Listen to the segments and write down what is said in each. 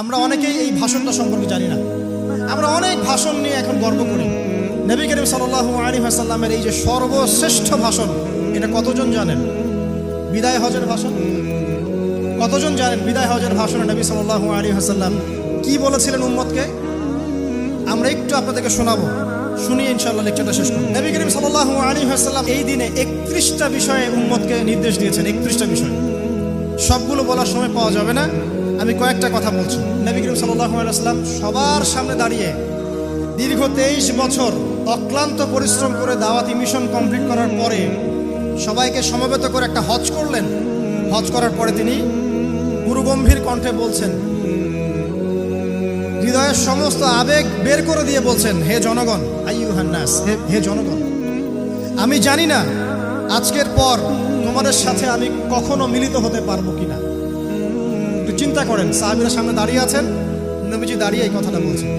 আমরা অনেকেই এই ভাষণটা সম্পর্কে জানি না। আমরা অনেক ভাষণ নিয়ে এখন গর্ব করি। নবী করিম সাল্লাহ আলী হাসাল্লামের এই যে সর্বশ্রেষ্ঠ ভাষণ, এটা কতজন জানেন? বিদায় হজের ভাষণ? কতজন জানেন বিদায় হজের ভাষণে নবী সাল্লাহ আলী হাসাল্লাম কি বলেছিলেন উম্মতকে? আমরা একটু আপনাদেরকে শোনাবো। শুনিয়ে ইনশাল্লাহ লেকচারটা শেষ করব। নবী করিম সাল্লাহ আলী হাসাল্লাম এই দিনে একত্রিশটা বিষয়ে উম্মতকে নির্দেশ দিয়েছেন, একত্রিশটা বিষয়। সবগুলো বলার সময় পাওয়া যাবে না। আমি কয়েকটা কথা বলছি। নবী করিম আলাইসাল্লাম সবার সামনে দাঁড়িয়ে দীর্ঘ তেইশ বছর অক্লান্ত পরিশ্রম করে দাওয়াতি মিশন কমপ্লিট করার পরে সবাইকে সমবেত করে একটা হজ করলেন। হজ করার পরে তিনি গুরুগম্ভীর কণ্ঠে বলছেন, হৃদয়ের সমস্ত আবেগ বের করে দিয়ে বলছেন, হে জনগণ আইয়ু হান্নাস হে হে জনগণ, আমি জানি না আজকের পর তোমাদের সাথে আমি কখনো মিলিত হতে পারব কিনা? একটু চিন্তা করেন, সাহাবিরা সামনে দাঁড়িয়ে আছেন। নবীজি দাঁড়িয়ে এই কথাটা বলছেন।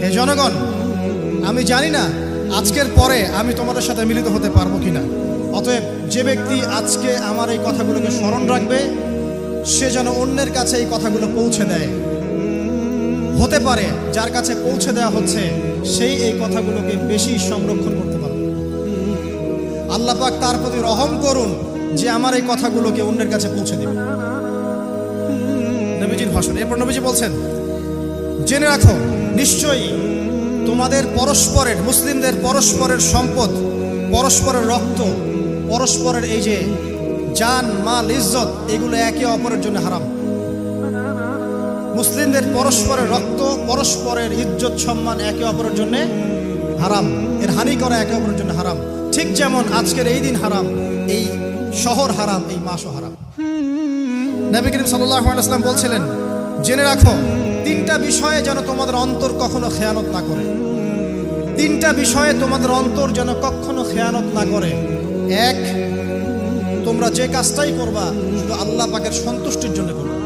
হে জনগণ, আমি জানি না আজকের পরে আমি তোমাদের সাথে মিলিত হতে পারব কিনা। অতএব যে ব্যক্তি আজকে আমার এই কথাগুলোকে স্মরণ রাখবে, সে যেন অন্যের কাছে এই কথাগুলো পৌঁছে দেয়। হতে পারে যার কাছে পৌঁছে দেওয়া হচ্ছে, সেই এই কথাগুলোকে বেশি সংরক্ষণ করতে আল্লাহ পাক তার প্রতি রহম করুন যে আমার এই কথাগুলোকে অন্যের কাছে পৌঁছে দেবে। নবীজির ভাষণ। এরপর নবীজি বলছেন, জেনে রাখো, নিশ্চয়ই তোমাদের পরস্পরের, মুসলিমদের পরস্পরের সম্পদ, পরস্পরের রক্ত, পরস্পরের এই যে জান, মাল, ইজ্জত, এগুলো একে অপরের জন্য হারাম। মুসলিমদের পরস্পরের রক্ত, পরস্পরের ইজ্জত, সম্মান একে অপরের জন্য হারাম। এর হানি করা একে অপরের জন্য হারাম। ঠিক যেমন আজকের এই দিন হারাম, এই শহর হারাম, এই মাসও হারাম। নবী করিম সাল্লাম বলছিলেন, জেনে রাখো, তিনটা বিষয়ে যেন তোমাদের অন্তর কখনো খেয়ানত না করে। তিনটা বিষয়ে তোমাদের অন্তর যেন কখনো খেয়ানত না করে। এক, তোমরা যে কাজটাই করবা, শুধু আল্লাহ পাকের সন্তুষ্টির জন্য করবে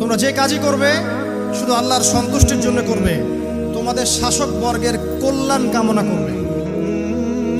তোমরা যে কাজই করবে, শুধু আল্লাহর সন্তুষ্টির জন্য করবে। তোমাদের শাসক বর্গের কল্যাণ কামনা করবে।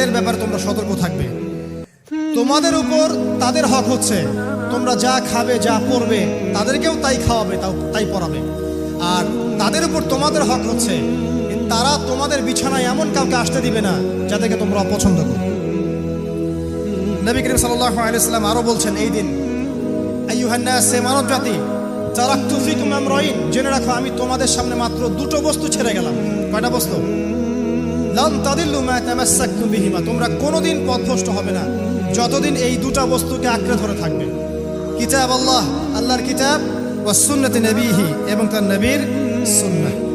তাদের ব্যাপারে তোমরা সতর্ক থাকবে। তোমাদের উপর তাদের হক হচ্ছে। তোমরা যা খাবে, যা পরবে তাদেরকেও তাই খাওয়াবে, তাও তাই পরাবে আর তাদের উপর তোমাদের হক হচ্ছে। তারা তোমাদের বিছানায় এমন কাউকে আসতে দিবে না, যাদেরকে তোমরা অপছন্দ করো। নবী করিম সাল্লাহ আলাইসাল্লাম আরও বলছেন এই দিন সে মানব জাতি চারাক তুফিকুম আমরাইন, জেনে রাখো আমি তোমাদের সামনে মাত্র দুটো বস্তু ছেড়ে গেলাম। কয়টা বস্তু? তোমরা কোনোদিন পথভ্রষ্ট হবে না। যতদিন এই দুটা বস্তুকে আঁকড়ে ধরে থাকবে। কিতাব আল্লাহ, আল্লাহর কিতাব ও সুন্নতি নবীহি এবং তার নবীর সুন্নাহ।